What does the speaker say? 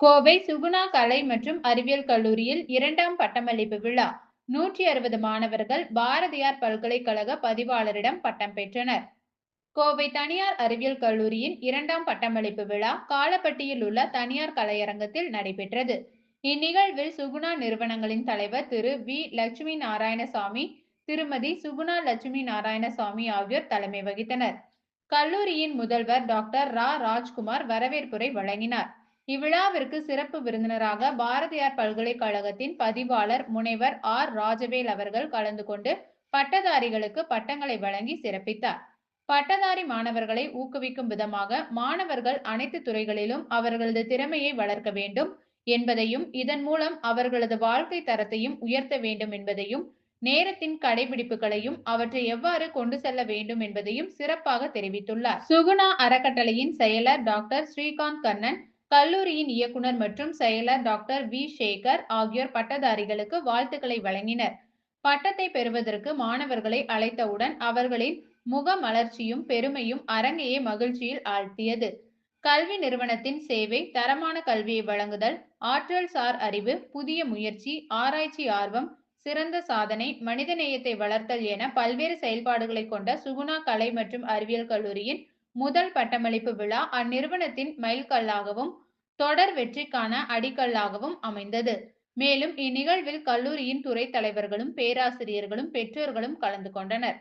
கோவை சுகுணா கலை மற்றும் அறிவியல் கல்லூரியில் இரண்டாம் பட்டமளிப்பு விழா. நூற்றி அறுபது மாணவர்கள் பாரதியார் பல்கலைக்கழக பதிவாளரிடம் பட்டம் பெற்றனர். கோவை தனியார் அறிவியல் கல்லூரியின் இரண்டாம் பட்டமளிப்பு விழா காலப்பட்டியில் உள்ள தனியார் கலையரங்கத்தில் நடைபெற்றது. இந்நிகழ்வில் சுகுணா நிறுவனங்களின் தலைவர் திரு. வி. லட்சுமி நாராயணசாமி திருமதி சுகுணா லட்சுமி நாராயணசாமி ஆகியோர் தலைமை வகித்தனர். கல்லூரியின் முதல்வர் டாக்டர் ரா. ராஜ்குமார் வரவேற்புரை வழங்கினார். இவ்விழாவிற்கு சிறப்பு விருந்தினராக பாரதியார் பல்கலைக்கழகத்தின் பதிவாளர் முனைவர் ஆர். ராஜவேல் அவர்கள் கலந்து கொண்டு பட்டதாரிகளுக்கு பட்டங்களை வழங்கி சிறப்பித்தார். பட்டதாரி மாணவர்களை ஊக்குவிக்கும் விதமாக மாணவர்கள் அனைத்து துறைகளிலும் அவர்களது திறமையை வளர்க்க வேண்டும் என்பதையும் இதன் மூலம் அவர்களது வாழ்க்கை தரத்தையும் உயர்த்த வேண்டும் என்பதையும் நேரத்தின் கடைபிடிப்புகளையும் அவற்றை எவ்வாறு கொண்டு செல்ல வேண்டும் என்பதையும் சிறப்பாக தெரிவித்துள்ளார். சுகுணா அறக்கட்டளையின் செயலர் டாக்டர் ஸ்ரீகாந்த் கண்ணன் கல்லூரியின் இயக்குனர் மற்றும் செயலர் டாக்டர் வி. சேகர் ஆகியோர் பட்டதாரிகளுக்கு வாழ்த்துக்களை வழங்கினர். பட்டத்தை பெறுவதற்கு மாணவர்களை அழைத்தவுடன் அவர்களின் முக மலர்ச்சியும் பெருமையும் அரங்கையே மகிழ்ச்சியில் ஆழ்த்தியது. கல்வி நிறுவனத்தின் சேவை தரமான கல்வியை வழங்குதல் ஆற்றல் சார் அறிவு புதிய முயற்சி ஆராய்ச்சி ஆர்வம் சிறந்த சாதனை மனிதநேயத்தை வளர்த்தல் என பல்வேறு செயல்பாடுகளை கொண்ட சுகுணா கலை மற்றும் அறிவியல் கல்லூரியின் முதல் பட்டமளிப்பு விழா அந்நிறுவனத்தின் மைல்கல்லாகவும் தொடர் வெற்றிக்கான அடிக்கல்லாகவும் அமைந்தது. மேலும் இந்நிகழ்வில் கல்லூரியின் துறை தலைவர்களும் பேராசிரியர்களும் பெற்றோர்களும் கலந்து கொண்டனர்.